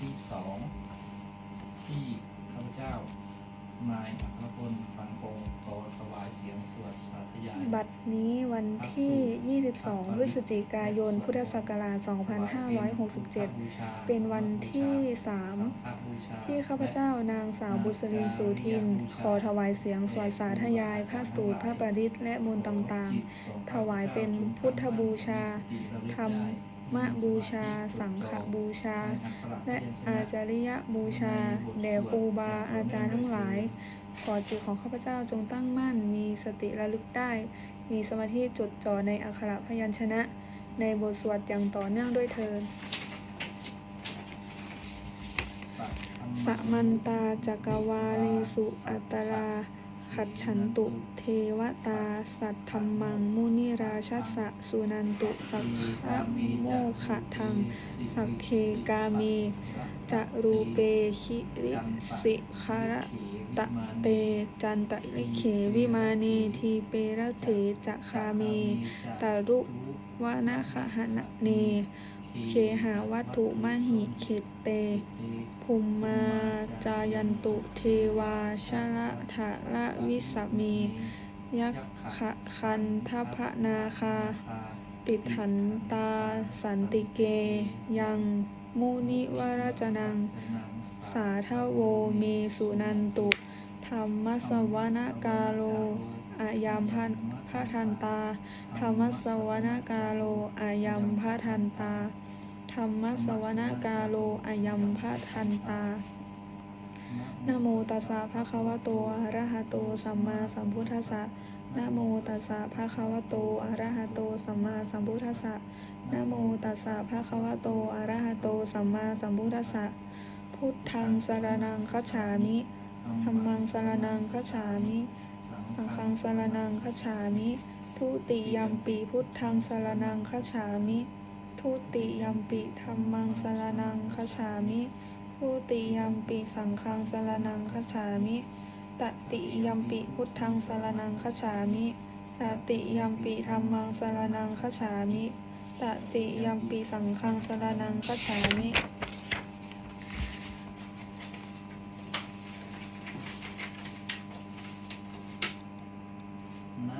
ที่สองที่ข้าพเจ้านายอัครพลฝันโปงขอถวายเสียงสวดสาธยาย บัดนี้วันที่ 22 พฤศจิกายน พุทธศักราช 2567 เป็นวันที่ 3 ที่ข้าพเจ้านางสาวบุษรินสูทิน ขอถวายเสียงสวดสาธยาย พระสูตร พระปริตรและมนต์ต่างๆ ถวายเป็นพุทธบูชาธรรม บูชา สังฆบูชา และอาจาริยบูชาแด่ครูบาอาจารย์ทั้งหลาย ขอจิตของข้าพเจ้าจงตั้งมั่น มีสติระลึกได้ มีสมาธิจดจ่อในอักขระพยัญชนะ ในบทสวดอย่างต่อเนื่องด้วยเทินสมันตาจักวาเลสุอัตตรา ขัดฉันตุ เทวตา สัตธรรมัง มุนิราชสะสุนันตุ สักขะโมขะทัง สักเคกาเมจะรูเปคิริสิคาระตะเต จันตะลิเขวิมาเนทีเประเถจะคาเมตารุวานาคหะนะเน เคหาวัตถุมหิเขตเต ภุมมาจายันตุเทวาชะละทะละวิสเม ยักขะคันทพนาคา ติถันตาสันติเก ยังมุนิวรจนัง สาทโวเมสุนันตุ ธรรมสวนกาโลอายามพันพระทันตา ธรรมสวนกาโลอายามพระทันตา ธรรมสวนกาโลอายามพะทันตานโมตัสสะภะคะวะโตอะระหะโตสัมมาสัมพุทธัสสะนโมตัสสะภะคะวะโตอะระหะโตสัมมาสัมพุทธัสสะนโมตัสสะภะคะวะโตอะระหะโตสัมมาสัมพุทธัสสะพุทธังสรณังคัจฉามิธัมมังสรณังคัจฉามิสังฆังสรณังคัจฉามิทุติยัมปีพุทธังสรณังคัจฉามิ ทุติยัมปีธัมมังสรนังคาฉามิทุติยัมปีสังฆังสรนังคาฉามิตติยัมปิพุทธังสรนังคาฉามิตติยัมปิธัมมังสรนังคาฉามิตติยัมปิสังฆังสรนังคาฉามิ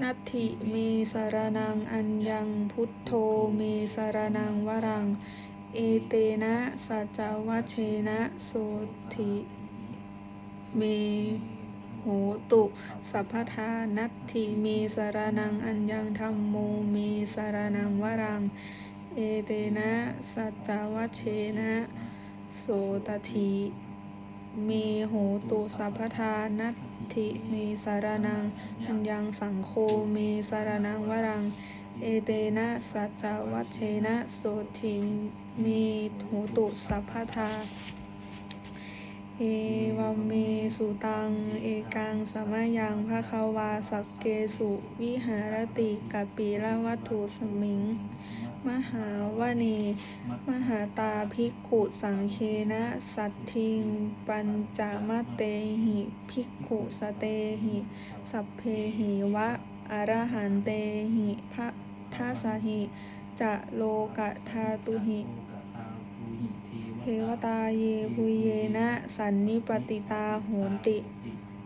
นัตถิเมสารนังอัญญังพุทโธเมสารนังวรัง เอเตนะสัจจวัชเชนะโสธิเมโหตุสัพพทานัตถิเมสารนังอัญญังธรรมโมเมสารนังวรัง เอเตนะสัจจวัชเชนะโสตถิเมโหตุสัพพทานัต ถิเมสารนังอัญญังสังโฆเมสารนังวรัง เอเตนะสัจจวัชเชนะโสถิมโหตุสัพพทาเอวัมเมสุตัง เอกังสมยังภะคะวาสักเกสุ วิหารติกปปิละวัตถุสมิง มหาวเนมหาตาภิกขุสังเคนะ สัตทิง ปัญจมะเตหิภิกขุสเตหิ สัพเพหิวะอรหันเตหิพระทัสหิจะโลกะทาตุหิเทวตาเยปุเยนะ สันนิปติตาโหนติ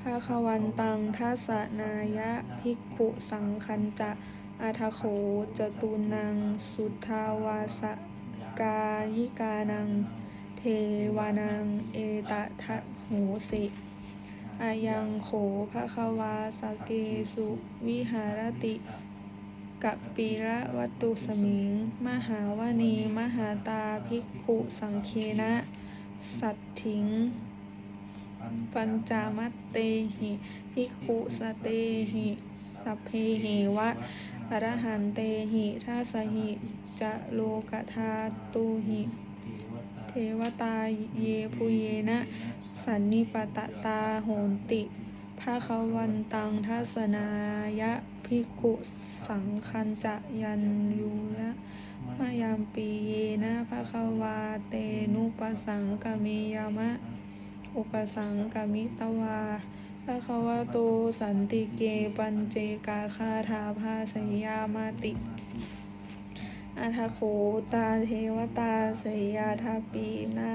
ภาควันตังทัสนายะภิกขุสังคันจะ อาทโขจตุนัง สุทาวาสกายิกานัง เทวานัง เอตทะโหสิอายังโขภะควาสเกสุวิหารติกัปปีละวัตุสมิง มหาวณีมหาตาภิกขุสังเคนะ สัตถิง ปัญจามัตเตหิภิกขุสเตหิสัพเพหิวะ อรหันเตหิทัสหิจะโลกธาตุหิเทวตาเยปุเยนะ สันนิปตตาโหนติภาควันตังทัสนายะภิกขุสังคันจะยันยูยะมายามปีเยนะภาควาเตนุปสังกเมยามะ อุปสังกมิตวา ภะคะวะโตสันติเกปัญเจกาคาถาภาสยามาติอัทโขตาเทวตาสยยาทาปีนา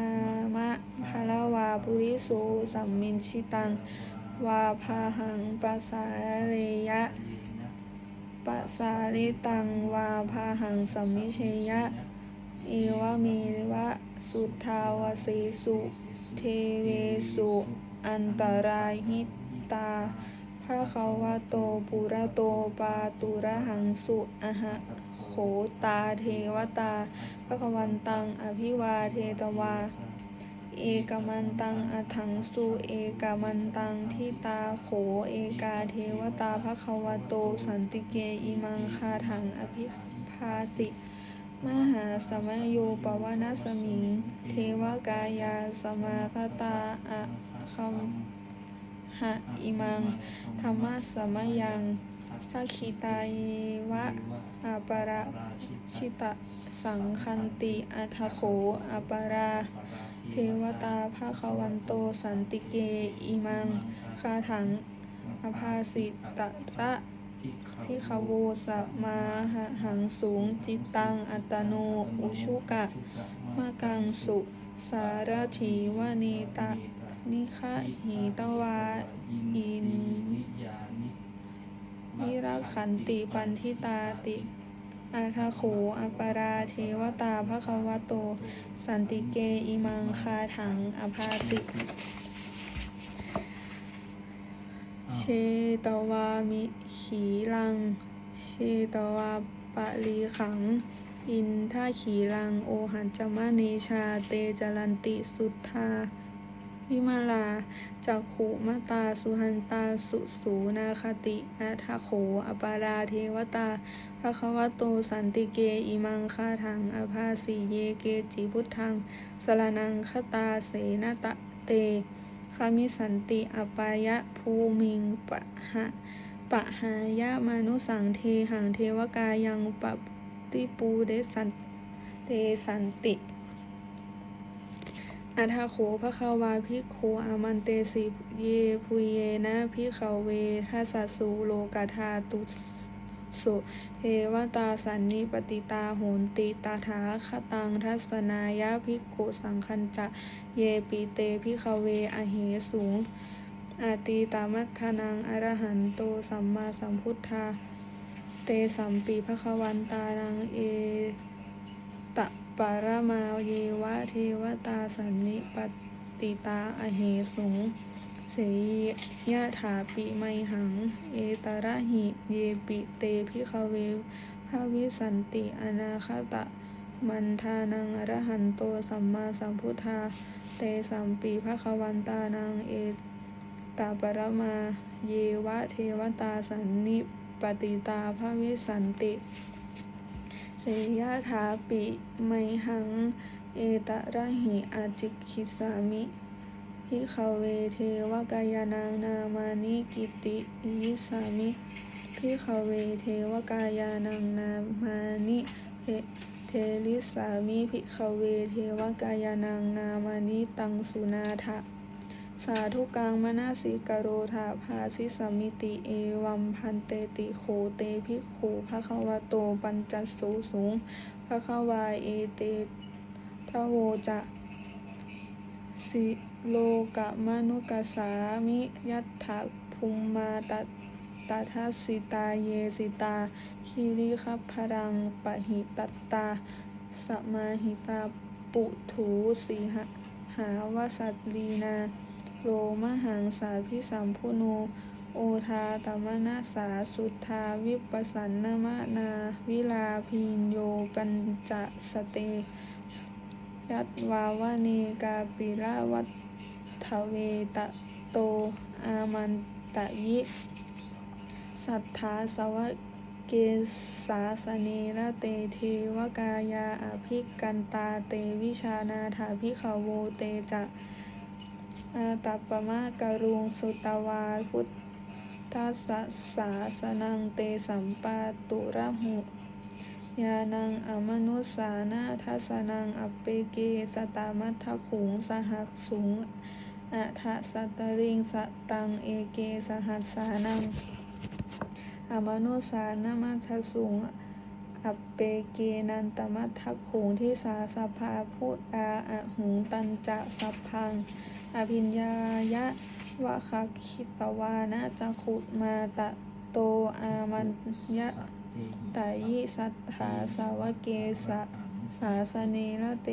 มะภะละวาปุริโสสัมมินชิตัง วาพาหังปัสสาเรยะปัสสาริตัง วาพาหังสัมมิเชยะ เอวเมวะ สุทธาวเสสุ เทเวสุ อันตรายหิต ตาภาคะวะโตปุระโตปาตุระหังสุอะหะโขตาเทวตาภะควันตัง อภิวาเทตวา เอกมันตังอัถังสุเอกมันตังทิตาโขเอกาเทวตาภะคะวะโต สันติเกอิมังคาถังอภิภาสิมหาสมโยปวนาสมิง เทวกายาสมาคตาอะคัม หะอิมัง ธรรมะสมยังทักขิตายวะอาปราชิตะสังคันติอัทโขอาปราเทวตาภาควันโตสันติเกอิมัง คาถังอภาสิตะระพิคโวสมาหหังสูงจิตตังอัตโนอุชุกะ มากังสุสารถีวเนตะ นิคะหิตวาอินวิรักขันติปันทิตาติอาทาโขอัปปาราเทวตาภควโต สันติเกอิมังคาถังอภาสิเชตวามิขีรัง เชตวาปะลีขัง อินท่าขีรัง โอหันจมะเนชา เตจรันติสุทธา วิมาลาจักขุมาตา สุหันตา สุสูนาคติอัทโข อปาราเทวตาภะควะโตสันติเก อิมังคาทังอภาสีเยเกจิพุทธังสรนังคตาเสนตะเตคามิสันติอปายะภูมิงปะหะปะหายะมานุสังเทหังเทวกายังปะติปูเดสันเตสันติ อัทาโขพระคาวาพิโคอามันเตสิเยพุเยนะพิเขาเวทัสสสุโลกาธาตุสุเทวตาสันนิปติตาโหนติตาถาคตังทัศนายะพิโกสังคัญจะเยปีเตพิขาเวอเหสูง อาตีตามัทนังอรหันโตสัมมาสัมพุทธา เตสัมปีพระควันตานังเอ ปารมาเยวะเทวตาสันนิปติตาอเหสุงเสยยะถาปิไมหัง เอตระหิเยปิเตพิคเวภาวิสันติอนาคตะ มันทานังอรหันโตสัมมาสัมพุทธา เตสัมปีพระควันตานังเอตาปรมาเยวะเทวตาสันนิปติตาภาวิสันติ เสยาถาปิไมหัง เอตระหิอาจิคิสามิพิขเวเทวกายานางนามานิกิติยิสามิพิขเวเทวกายานางนามานิเทเทลิสามิพิขเวเทวกายานางนามานิตังสุนาทะ สาธุกังมนาสิกโรธาภาสิสมิติเอวัมพันเตติโขเตภิกขุภะคะวะโตปัญจสูสูงภะคะวาเอเตทะโวจะสิโลกะมนุกัสสามิยัตถะภูมมาตตาทัสสิตาเยสิตาคิริคัพพรังปะหิตตตาสมาหิตาปุถูสีหหาวสัตลีนา โลมหังสาพิสัมพุโน โอทาตมนาสาสุทธาวิปัสสันนมนา วิลาพินโยปัญจสเต ยัตวาวเนกาปิละวัตทเวตะโต อามันตะยิ สัทธาสวะเกสาสเนระเตเทวกายาอภิกันตาเตวิชานาถาพิขโวเตจะ อาตัปปมะกรุงสุตวาพุทธัสสะสาสนังเตสัมปาตุระหุยานังอมนุสานาทัสนังอัปเปเกสตามัทขุงสหัสสุงอะทะสัตริงสตังเอเกสหัสสานังอมนุสานามัทสุงอัปเปเกนันตมัทขุงที่สาสภาพุตาอะหุงตันจะสัพพัง อภิญญายะวะคักขิตวานะจักขุมาตะโตอามันยะตายิสัทธาสาวเกสะสาสเนระเต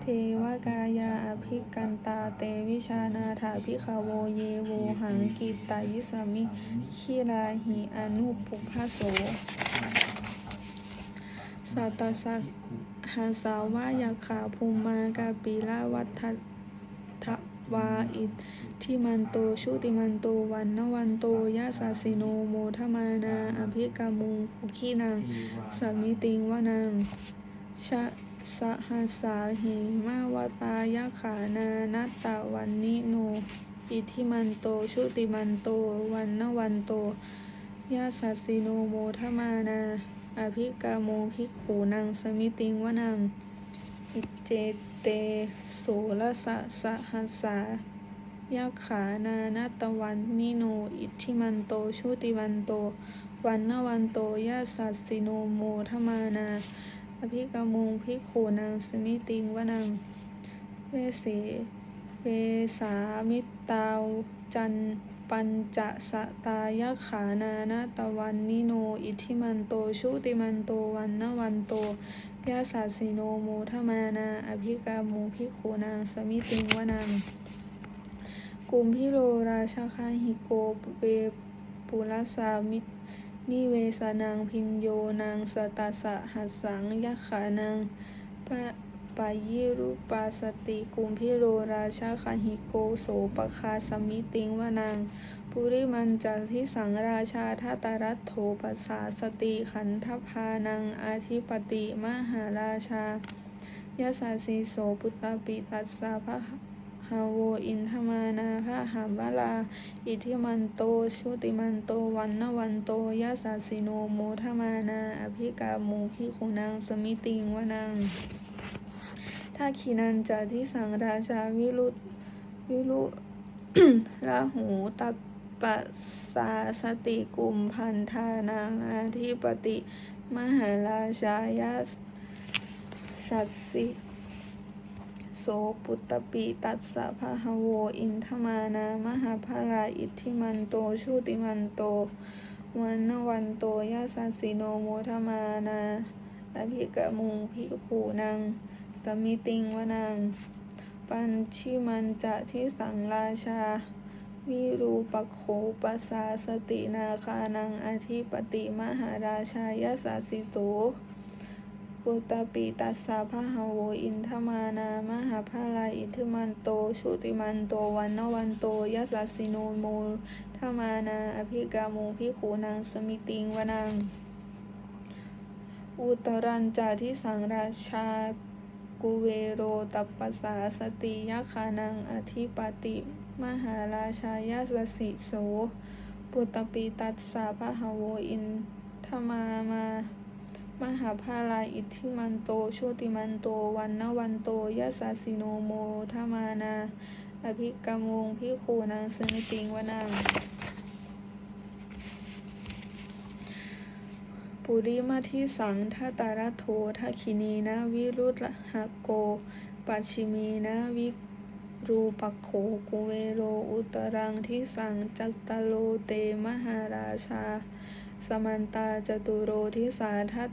เทวกายาอภิกันตาเตวิชานาถาภิกขโวเยโวหังกิตตายิสมิขิราหิอนุปุพพโสสัตสักหาสาวายาขาภูมากาปิลาวัฏท วาอิทิมันโตชุติมันโตวันนวันโตยะสาสิโนโมทมานาอภิกามุงคุขีนางสมิติงวานังชะสหัสาหิมาวตายาขานานัตตะวันนิโน อิทิมันโตชุติมันโตวันนวันโตยาสัสสิโนโมทมานา อภิกาโมภิกขูนังสมิติงวนังอิเจ เตโสรสะสะหัสสายาขานานาตวันนิโน อิทธิมันโตชุติมันโตวันนวันโตยาสัสสิโนโมทมานาอภิกาโมภิกขูนังสมิติงวนังเวเสเวสามิตาวจันปัญจสตายขานานาตวันนิโนอิทิมันโตชุติมันโตวันนวันโต ยาสาสิโนโมทมานาอภิกาโมภิกขุนางสมิติงวนังกุมพิโรราชาคาหิโกเปปุรสามินิเวสนางพินโยนางสตาสะหัสสังยขานางปะปายิรุปาสติกุมพิโรราชาคาหิโกโสปคาสมิติงวานาง ปุริมันจากที่สังราชาทัตรัตโถปัสสาสติขันธพานังอาธิปติมหาราชายาสาสีโสปุตตปิตัสสะพะฮาโวอินทมานาพะหามวลา อิทิมันโตชุติมันโตวันนวันโตยาสาสิโนโมทมานาอภิกาโมพิคุนางสมิติงวานางถ้าขีนันจาที่สังราชาวิรุตวิรุราหูตัป ปะสาสติกุมพันธานางอาธิปติ มหาราชายาสัตสิโสปุตตปีตัสสะพะหโวอินทมานามหาภาลาอิทธิมันโตชุติมันโตวันนวันโตยาสัสิโนโมทมานาอภิกะมุงพิกขูนางสมิติงวนังปัญชิมันจะที่สังราชา วิรูปโขปัสสาสตินาคานังอธิปติมหาราชายาสาสิโสปุตตปีตัสสะพะหโวอินทมานามหาภาลาอิทมันโตชุติมันโตวันนวันโตยะสัสสิโนโมทมานาอภิกาโมภิขุนางสมิติงวนัง อุตรันจาที่สังราชากุเวโรตัปปสาสติยคานังอธิปติ มหาราชายาสสิโส ปุตตปีตัสสะพหโวอินทมามา มหาภาลาอิทธิมันโตโชติมันโต วันนวันโตยะสาสิโนโมทมานา อภิกรรมวงพิคูนางสนิติงวนังปุริมาทิสังทัตารโททักขินีนะวิรุธหะโก ปัชชิมีนะวิ รูปักโขกุเวโรอุตรังทิสังจักตโลเตมหาราชา สมันตาจตุโรทิสาทัต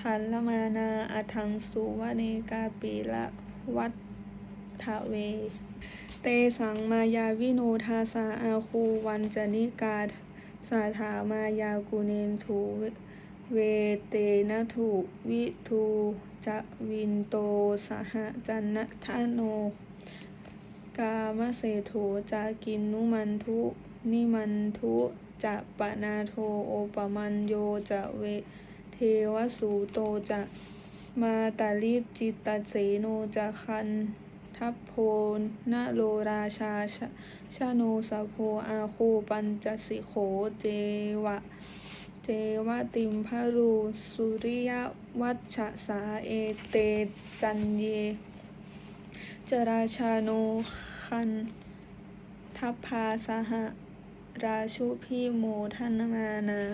ทันละมานาอัทังสุวเนกาปีละวัฏทะเว เตสังมายาวิโนทาสาอาคูวันจนิกาสาถามายากุเนนถูเวเตนะถูวิทูจะวินโตสหจันนทาโน กามเสโถจะกินนุมันทุนิมันทุจะปะนาโทโอปมันโยจะเวเทวสูโตจะมาตาลิจิตตเสโนจะคันทัพโพนะโลราชาชชาโนสะโพอาคูปัญจสิโขเจวะ เจวติมพรูสุริยวัชสาเอเตจันเย จราชาโนคันทัพพาสหราชุพีโมทนามานาว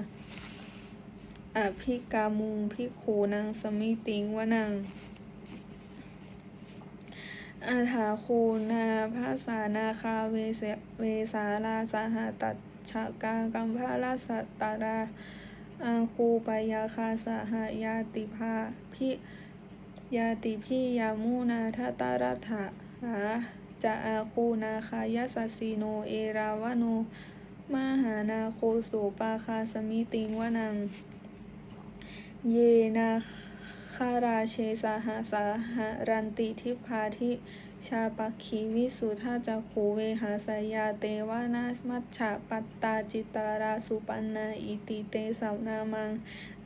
อภิกามุงพิกขูนังสมิติงวนังอาถาคูนาภาษานาคาเวเสเวสาลาสหตัดฉกากัมพาลาสัตตาราอาคูปยาคาสหายาติภาพิ ยาติพิยามูนาทตารัฐาหาจะอาคูนาคายาสสสิโนเอราวโนมหานาโคโสปาคาสมิติงวนัง เยนาคาราเชสาหาสาหารันติทิพาทิชาปักขีวิสุทธาจักขูเวหาสยาเตวานามัชฉะปัตตาจิตาราสุปันนาอิติเตสาวนามัง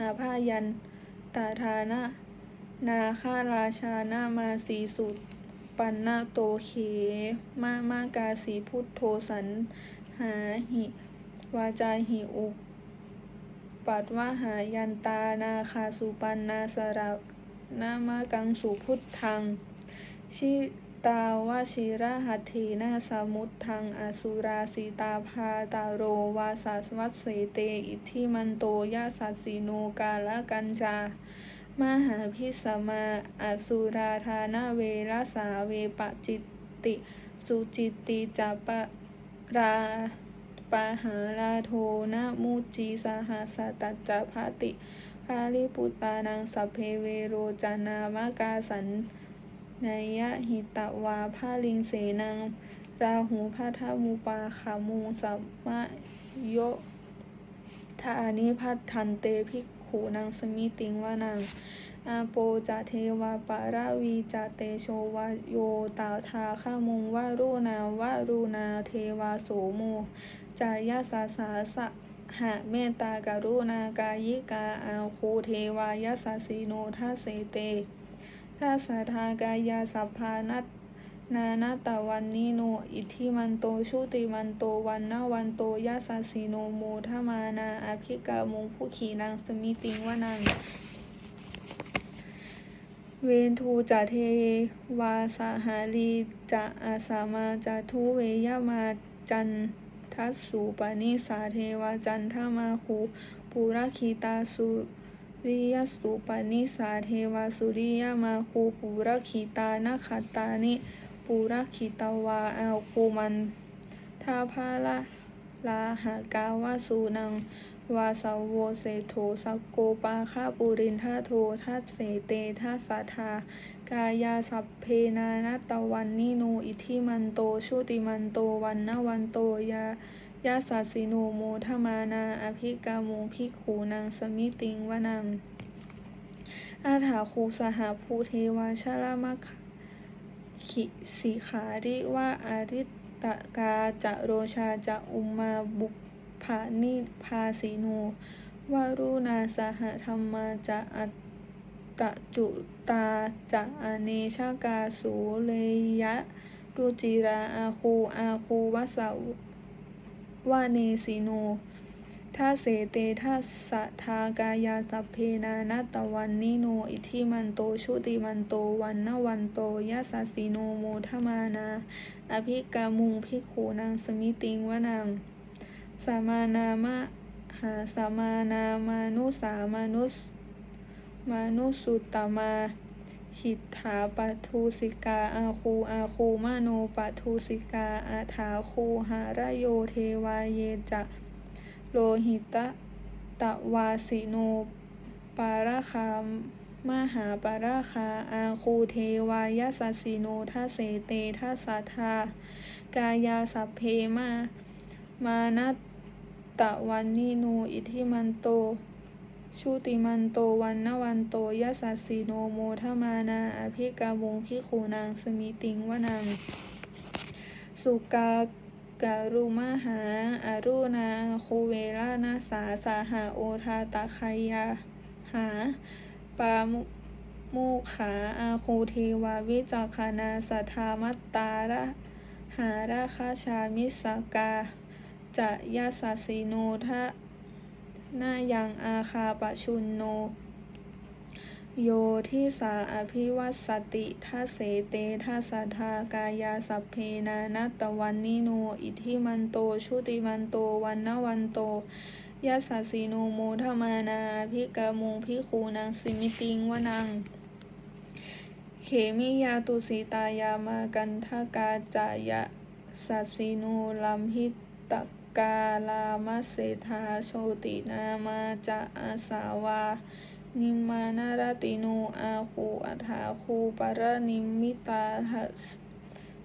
อาภายันตาธานะ นาคาราชานามาสีสุดปันนาโตเขมามากาสีพุทโธสันหาหิ วาจาหิอุปปัดว่าหายันตานาคาสุปันนาสระนามากังสุพุทธัง ชิตาวาชิระหัตถีนาสมุทธังอสุราสีตาพาตาโรวาสัสวัตเสเต อิทิมันโตยาสัสสิโนกาละกัญจา มหาพิสมาอสุราธานาเวรสาเวปจิตติ สุจิตติจัปราปาหาลาโทนะมุจีสหสตัจจภาติภาลิปุตานังสัพเพเวโรจานามากาสันนยะหิตวาภาลิงเสนัง ราหูพัทมุปาขามุงสัมมะโยทานิพัทันเตภิก ขูนังสมิติงวานังอาโปจะเทวาปาราวีจะเตโชวาโยตาทาขามุงว่ารุนาวารุนาเทวาโสโมจายาสาสาสะหะเมตตาการุณากายิกาอาคูเทวายาสาสีโนทัสเสเตทัสสทากายาสัพพานัต นานาตวันนิโน อิทธิมันโตชุติมันโตวันนาวันโตยาสาสีโนโมทมานาอภิกามุงผู้ขีนางสมิติงวนังเวนทูจะเทวาสาหาลีจะอาสามาจะทุเวยามาจันทัสสุปนิสาเทวาจันทมาคูปุระคีตาสุริยสุปนิสาเทวาสุริยมาคูปุระคีตานาคตานิ ปุระคีตาวาอาคูมันทาภาละลาหากาวาสูนัง วาสาวโวเสโทสักโกปาคาปุรินทาโททัสเสเตทัสสะทากายาสัพเพนานาตวันนิโนอิทิมันโตชุติมันโตวันนวันโตยายาสัสิโนโมทมานา อภิกาโมภิขูนางสมิติงวนังอาถาคูสหภูเทวาชลามะ ขิสิขาริว่าอาริตตกาจะโรชาจะอุมมาบุภานิภาสิโนวารุณาสหธรรมาจะอัตตจุตาจะอเนชากาสูเลยะรุจิราอาคูอาคูวสาวาเนสิโน ทาเสเตทัสะทากายาสัพเพนานาตวันนิโนอิทิมันโตชุติมันโตวันนวันโตยะสัสิโนโมทมานา อภิกามุงพิกขูนางสมิติงวนังสามานามะหาสามานามานุสามานุสมานุสุตตมาหิทธาปัทุสิกาอาคูอาคูมาโนปัทุสิกาอาถาคูหารโยเทวาเยจะ โลหิตะตะวาสิโน ปาราคามหาปาราคา อาคูเทวายาสสสิโนทัเสเตทัสสะทากายาสัพเพมา มานัตตะวันนิโนอิทิมันโตชุติมันโตวันนวันโตยะสัสสีโนโมทมานาอภิกาวงพิคูนางสมิติงวนัง สุกา การุมหาอารุณาโคเวรานาสาสาหาโอทาตะคายาหา ปามุโมขาอาคูเทวาวิจักานาสธามัตตาระหาราคาชามิสกาจะยาสัสสีโนทะนายังอาคาปชุนโน โยทิสาอภิวัสติทัสเสเตทัสทากายาสัพเพนานัตวันนิโนอิทิมันโตชุติมันโตวันนวันโตยัสสะสีโนโมทมานาภิกามุงพิคูนางสิมิติงวนัง เขมิยาตุสีตายามากันทกาจายะสัสสิโนลัมหิตกาลามเสธาโชตินามาจะอาสาวา นิมมานารติโนอาคูอัฏฐาคูปารนิมมิตาทัส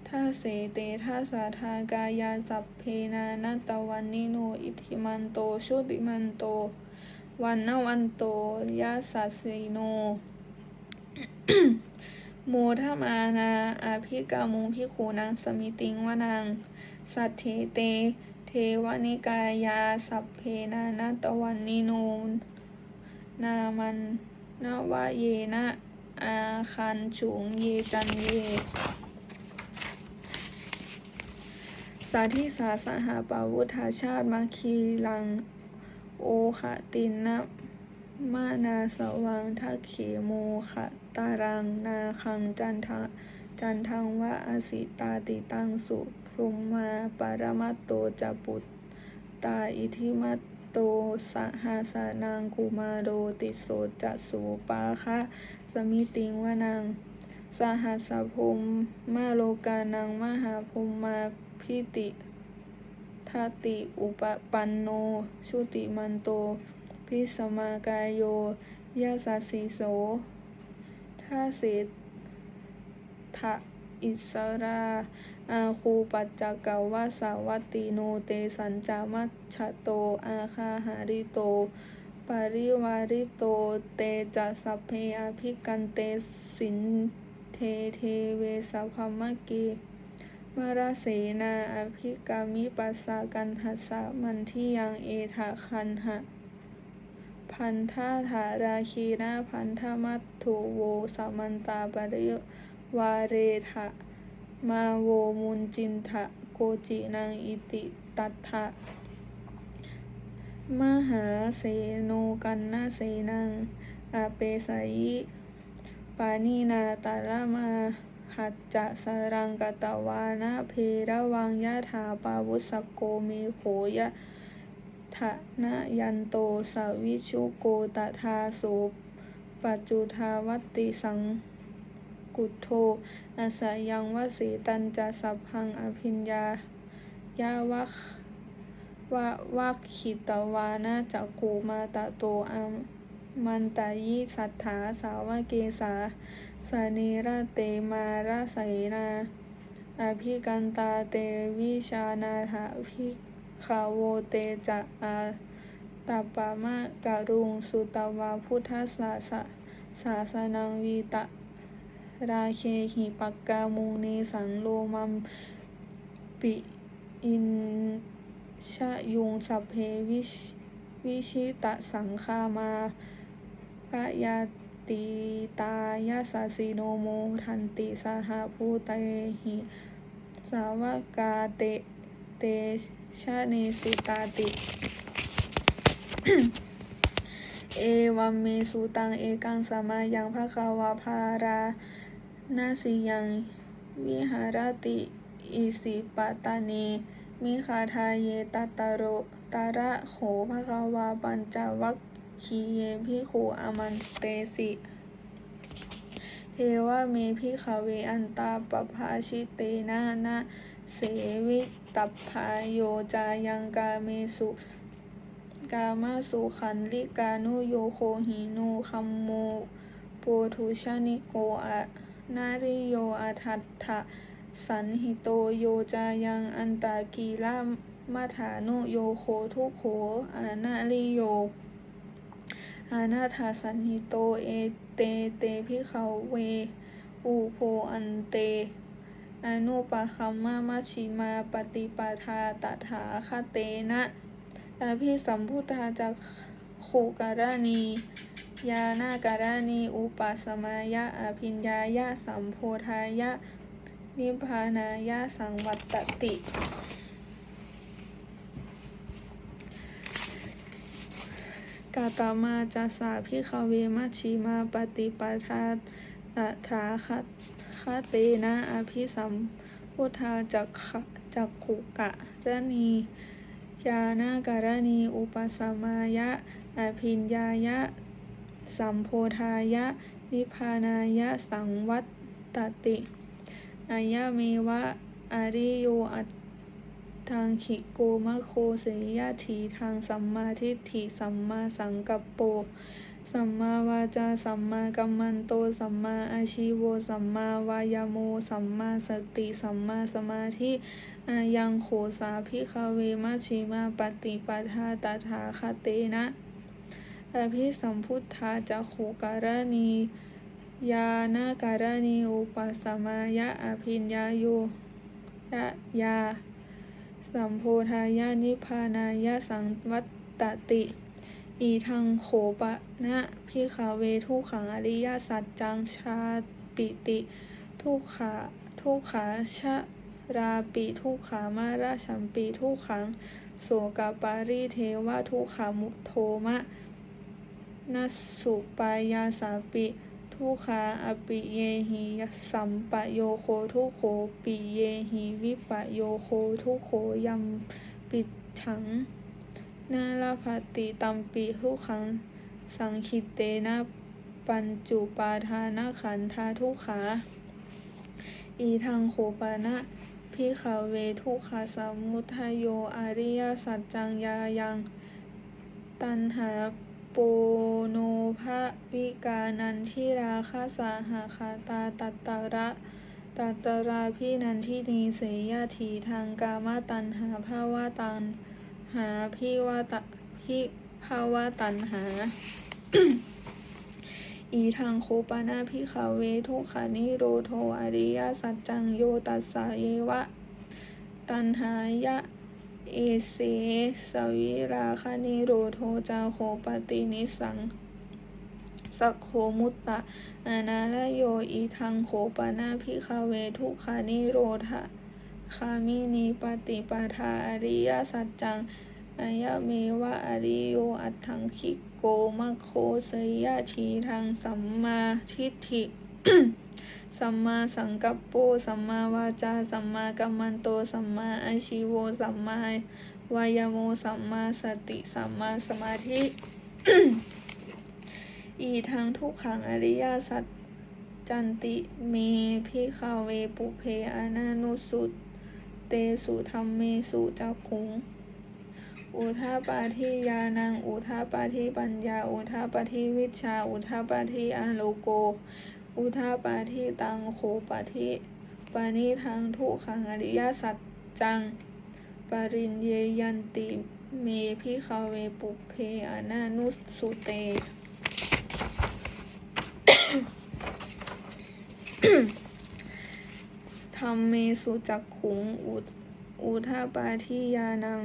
ท่าเสเตท่าสาธากายาสัพเพนานัตตวันนิโนอิทิมันโตชุติมันโต วันนวันโตยาสัสิโน โมทมานาอาภิกามุงพิขูนางสมิติงวานางสัทเทเต เทวนิกายาสัพเพนานาตวันนิโน นามันนวะเยนะอาคันฉุงเยจันเย สาธิสาสหปาวุธาชาติมาคีลัง โอขะตินนะมานาสวังทักเขโมขะตารังนาคังจันทะจันทังวะอาสิตาติตังสุพรุมมาปารมัตโตจะปุตตาอิทิมัต โตสหาสานังกุมาโรติโสจะสูปาคะสมิติงวานังสหัสสะพรมมาโลกานังมหาพรหมาพิติทติอุปปันโน ชุติมันโต พิสมากายโยยาสัสสีโสท่าเสทะอิสรา อาคูปัจจกวาสาวัตติโนเตสัญจามัชโต อาคาหาริโตปาริวาริโต เตจะสัพเพอภิกันเตสินเทเทเวสัพพมะกีมราเสนาอภิกามิปัสสากันทัสสะมันที่ยังเอทะคันหะพันธาถาราคีนาพันธมัตถุโวสามันตาปริวาเรทะ มาโวมุนจินทะโกจินางอิติตัทะมหาเสโนกันนาเสนังอาเปสายิปานีนาตาละมาหัจจะสรังกตวานะเพระวังยะถาปาวุสโกเมโขยะทะนะยันโตสวิชุโกตทาโสปัจจุทาวัติสัง กุโทอาศัยยังวสีตันจะสัพพังอภิญญายาวัควะวัคขิตวานาจักกูมาตะโตอัมมันตายิสัทธาสาวเกสาสเนระเตมาระไสนาอภิกันตาเตวิชานาถาภิขาวโวเตจะอาตาปามะการุงสุตวาพุทธศาสะศาสนังวีตะ ราเคหิปักกามุงเนสังโลมัมปิอินชะยุงสัพเพวิชวิชิตะสังคามาพระยาติตายาสาสิโนโมทันติสหภูเตหิ สาวกาเตเตชะเนสิตาติ เอวัมเมสุตังเอกังสามายังภะคะวาภารา นาสิยังวิหารติอิสิปตานีมิคาทาเยตตตโรตาระโขภะควาปัญจวัคคีเยพิขูอมันเตสิเทวเมพิขเวอันตาปภาชิเตนะนะเสวิตัพพาโยจายังกาเมสุกามาสุขันลิกานุโยโคหินูคัมโมโปทุชนิโกอะ นาริโยอาทัตถะสันหิโตโยจายังอันตากีรามาฐานุโยโคทุโขอานาริโย อานาถาสันหิโตเอเตเตพิเขาเวอุโพอันเตอนุปะคัมมามัชชิมาปฏิปทาตถาคเตนะอภิสัมพุทธาจักโขการณี ยานาการณีอุปสมายะอภิญญายะสัมโพธายะ นิพพานายะสังวัตติ กาตามาจัสาพิคเวมัชชิมาปฏิปทาตถาคตคเตนะอภิสัมพุทธาจักขจักขุกะรณียานาการณีอุปสมมายะอภิญญายะ สัมโพธายะ นิพานายะ สังวัตตติอายะเมวะอริโยอัตทางขิโกมะโคเสยะถีทางสัมมาทิฏฐิสัมมาสังกัปโป สัมมาวาจาสัมมากัมมันโต สัมมาอาชีโว สัมมาวายโม สัมมาสติ สัมมาสมาธิ อายังโขสาพิคเวมัชชิมาปฏิปทาตถาคเตนะ อภิสัมพุทธาจักขุการณียานาการณีอุปสมายะอภิญญาโยยะยาสัมโพธายานิพานายะสังวัตตติ อีทังโขปะนะพิคาเวทุขังอริยสัจจังชาปิติ ทุขาทุขาชะราปิทุขามาราชัมปิทุขังโสกปาริเทวะทุขามุโทมะ นัสสุปายาสาปิทุขาอปิเยหิสัมปะโยโคทุโขปิเยหิวิปะโยโคทุโขยัมปิถังนาลภติตัมปิทุขัง สังคิเตนะปัญจุปาทานาขันธาทุขาอีทังโขปานะพิขเวทุขาสมุทยโยอริยสัจจังยายัง ตันหา ปโนภะวิกานันทิราคาสาหาคาตาตัตตะระตัตตะราพินันทินีเสยยถีทางกามตันหาภาวะตันหาพิวาตะพิภาวะตันหา อีทางโคปานาพิขเวทุขานิโรโทอริยสัจจังโยตัสสะเยวะ ตันหายะ เอเสสวิราคานิโรโทจาโคปตินิสังสักโคมุตตะอานาลโยอีทังโขปนาพิคาเวทุขานิโรธะคามินีปฏิปทาอริยสัจจังอายะเมวะอริโยอัตถังคิโกมะโคสยะทีทางสัมมาทิฏฐิ สัมมาสังกัปโป สัมมาวาจา สัมมากัมมันโต สัมมาอาชีโว สัมมาวายโม สัมมาสติ สัมมาสมาธิ อีทางทุกขังอริยสัจจันติเมพิคาเวปุเพอนานุสุตเตสุธรรมเมสุจักขุง อุทาปาทิยานัง อุทาปาทิปัญญา อุทาปาทิวิชา อุทาปาทิอาโลโก อุทาปาทิตังโขปาทิปานิทางทุขังอริยสัจจัง ปริญเยยันติเมพิคาเวปุเพอนานุสุเต ธรรมเมสุจักขุงอุอุทาปาทิยานัง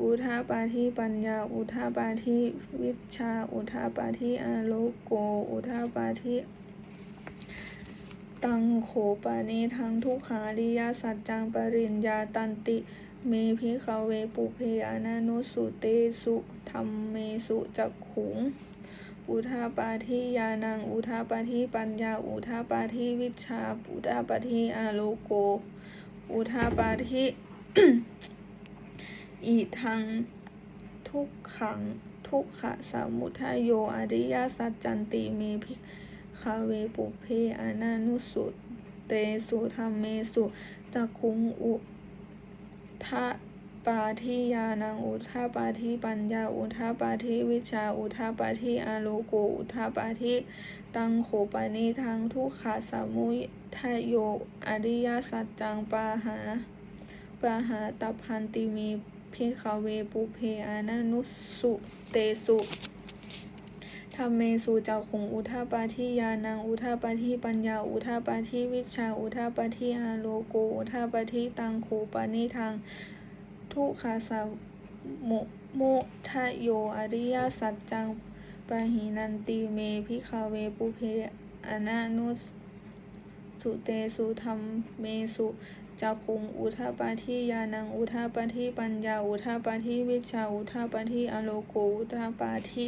อุทาปาทิปัญญา อุทาปาทิวิชชาอุทาปาทิอาโลโก อุทาปาทิ ตังโขปานิทังทุกขาริยสัจจังปริญญาตันติ เมพิคาเวปุเพอนานุสุเตสุธรรมเมสุจักขุง อุทาปาทิยานัง อุทาปาทิปัญญา อุทาปาทิวิชา อุทาปาทิอาโลโก อุทาปาทิอีทังทุกขัง ทุกขะสมุทายโยอริยสัจจันติเมพิคาเวปุเพอานานุสุเตสุธรรมเมสุจักคุงอุทาปาทิยานังอุทาปาทิปัญญาอุทาปาทิวิชาอุทาปาทิอาโลโกอุทาปาทิตังโขปานิทังทุกขะสามุทายโยอริยสัจจังปาหาปาหาตัพพันติมีพิคาเวปุเพอานานุสุเตสุ รมเมสุจักขุงอุทาปาทิยานังอุทาปาทิปัญญาอุทาปาทิวิชาอุทาปาทิอาโลโกอุทาปาทิตังโขปานิทังทุขาสามุมุทะโยอริยสัจจังปะหินันติเมพิคาเวปุเพอนานุสุเตสุธรรมเมสุจักขุงอุทาปาทิยานังอุทาปาทิปัญญาอุทาปาทิวิชาอุทาปาทิอโลโกอุทาปาทิ